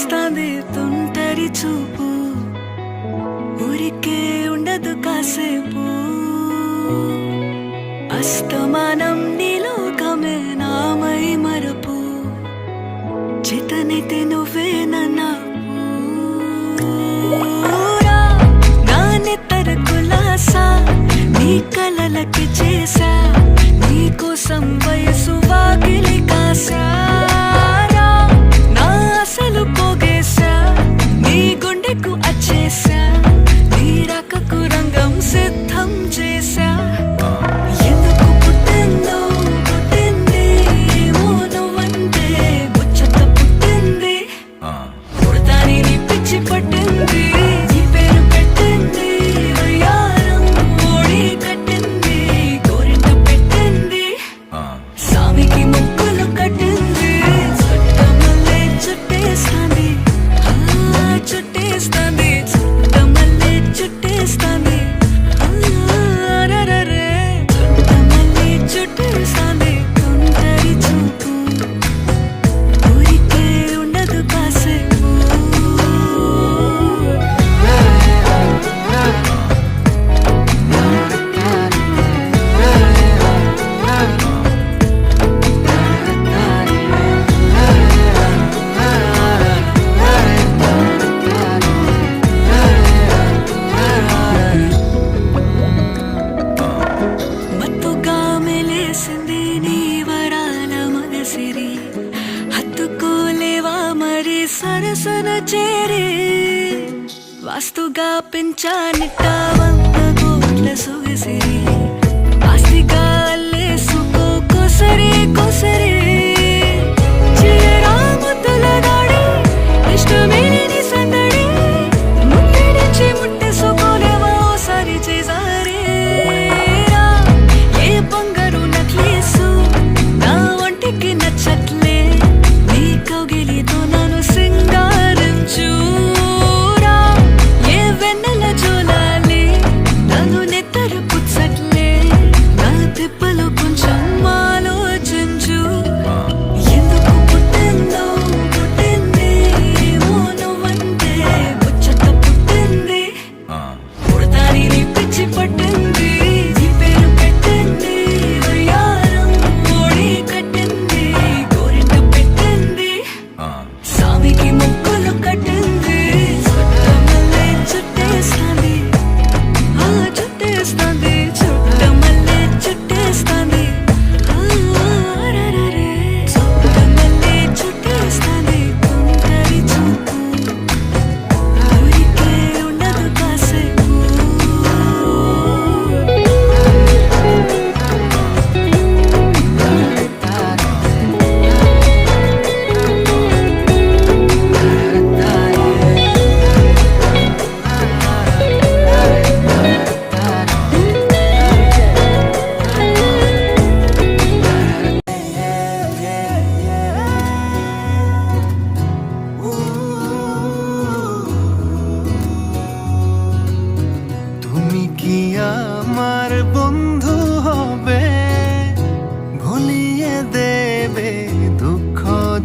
చూస్తాంది తుంటరి చూపు. ఊరికే ఉండదు కాసేపు. అస్తమానం నీలోకమే నామై మరపు. చితని తినువే సరసన చేరి వస్తుగా పెంచానిట వంద కోట్ల సొగసి ఆస్తిగా అల్లేసుకో కొసరి కొసరి.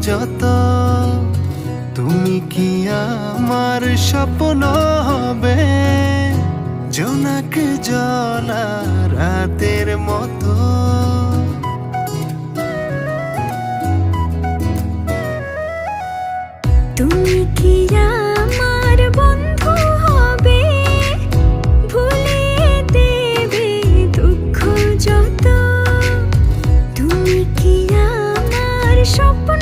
যত। তুমি কি আমার স্বপ্ন হবে? জোনাক জলা রাতের মতো। তুমি কি আমার বন্ধু হবে? ভুলিয়ে দেবে দুঃখ যত। তুমি কি আমার স্বপ্ন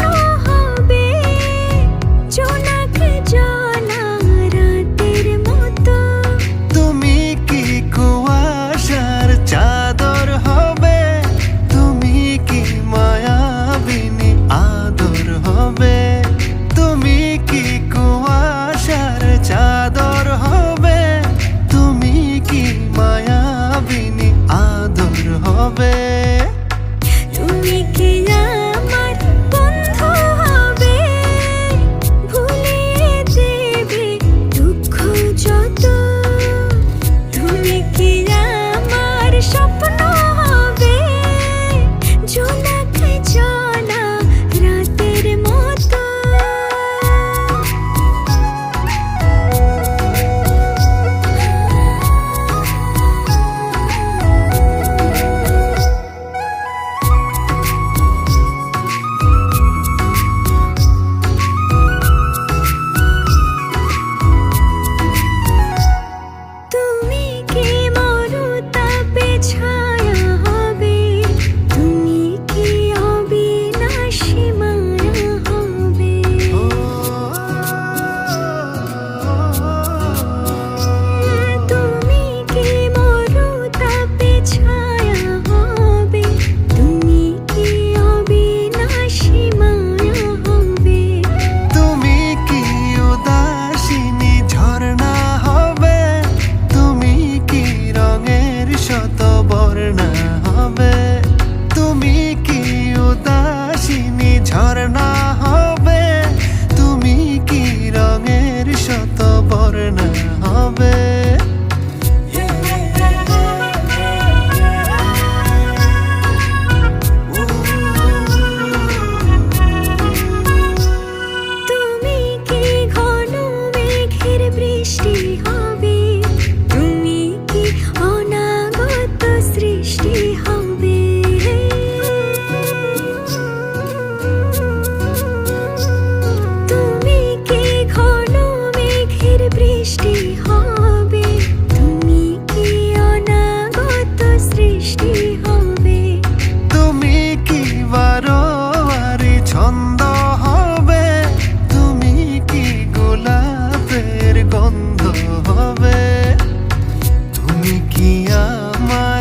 তুমি আমার